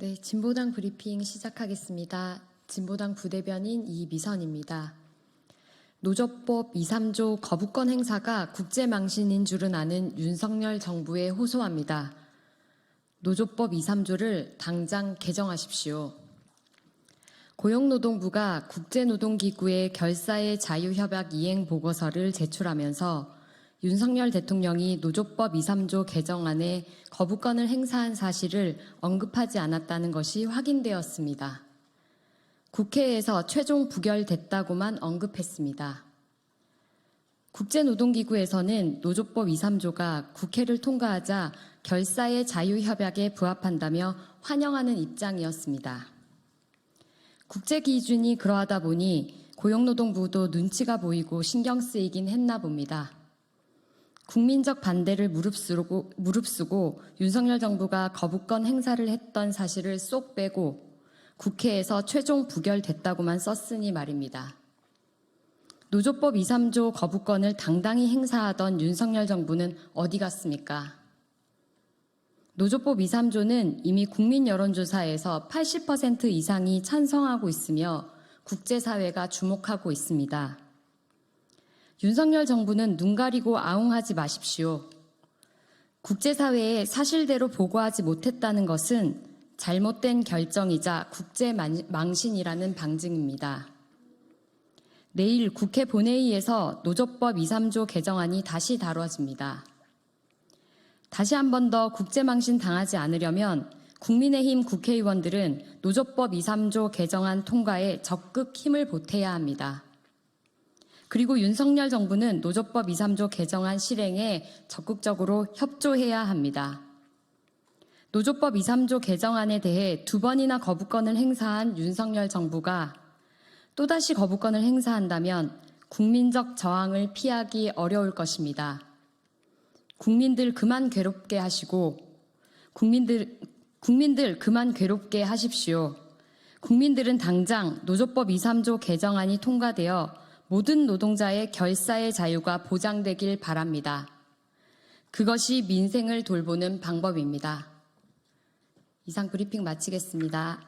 네, 진보당 브리핑 시작하겠습니다. 진보당 부대변인 이미선입니다. 노조법 2, 3조 거부권 행사가 국제망신인 줄은 아는 윤석열 정부에 호소합니다. 노조법 2, 3조를 당장 개정하십시오. 고용노동부가 국제노동기구의 결사의 자유협약 이행 보고서를 제출하면서 윤석열 대통령이 노조법 2, 3조 개정안에 거부권을 행사한 사실을 언급하지 않았다는 것이 확인되었습니다. 국회에서 최종 부결됐다고만 언급했습니다. 국제노동기구에서는 노조법 2, 3조가 국회를 통과하자 결사의 자유협약에 부합한다며 환영하는 입장이었습니다. 국제 기준이 그러하다 보니 고용노동부도 눈치가 보이고 신경 쓰이긴 했나 봅니다. 국민적 반대를 무릅쓰고, 무릅쓰고 윤석열 정부가 거부권 행사를 했던 사실을 쏙 빼고 국회에서 최종 부결됐다고만 썼으니 말입니다. 노조법 2, 3조 거부권을 당당히 행사하던 윤석열 정부는 어디 갔습니까? 노조법 2, 3조는 이미 국민 여론조사에서 80% 이상이 찬성하고 있으며 국제사회가 주목하고 있습니다. 윤석열 정부는 눈 가리고 아웅하지 마십시오. 국제사회에 사실대로 보고하지 못했다는 것은 잘못된 결정이자 국제 망신이라는 방증입니다. 내일 국회 본회의에서 노조법 2, 3조 개정안이 다시 다뤄집니다. 다시 한 번 더 국제망신 당하지 않으려면 국민의힘 국회의원들은 노조법 2, 3조 개정안 통과에 적극 힘을 보태야 합니다. 그리고 윤석열 정부는 노조법 2, 3조 개정안 실행에 적극적으로 협조해야 합니다. 노조법 2, 3조 개정안에 대해 두 번이나 거부권을 행사한 윤석열 정부가 또다시 거부권을 행사한다면 국민적 저항을 피하기 어려울 것입니다. 국민들 그만 괴롭게 하시고 국민들 국민들 그만 괴롭게 하십시오. 국민들은 당장 노조법 2, 3조 개정안이 통과되어 모든 노동자의 결사의 자유가 보장되길 바랍니다. 그것이 민생을 돌보는 방법입니다. 이상 브리핑 마치겠습니다.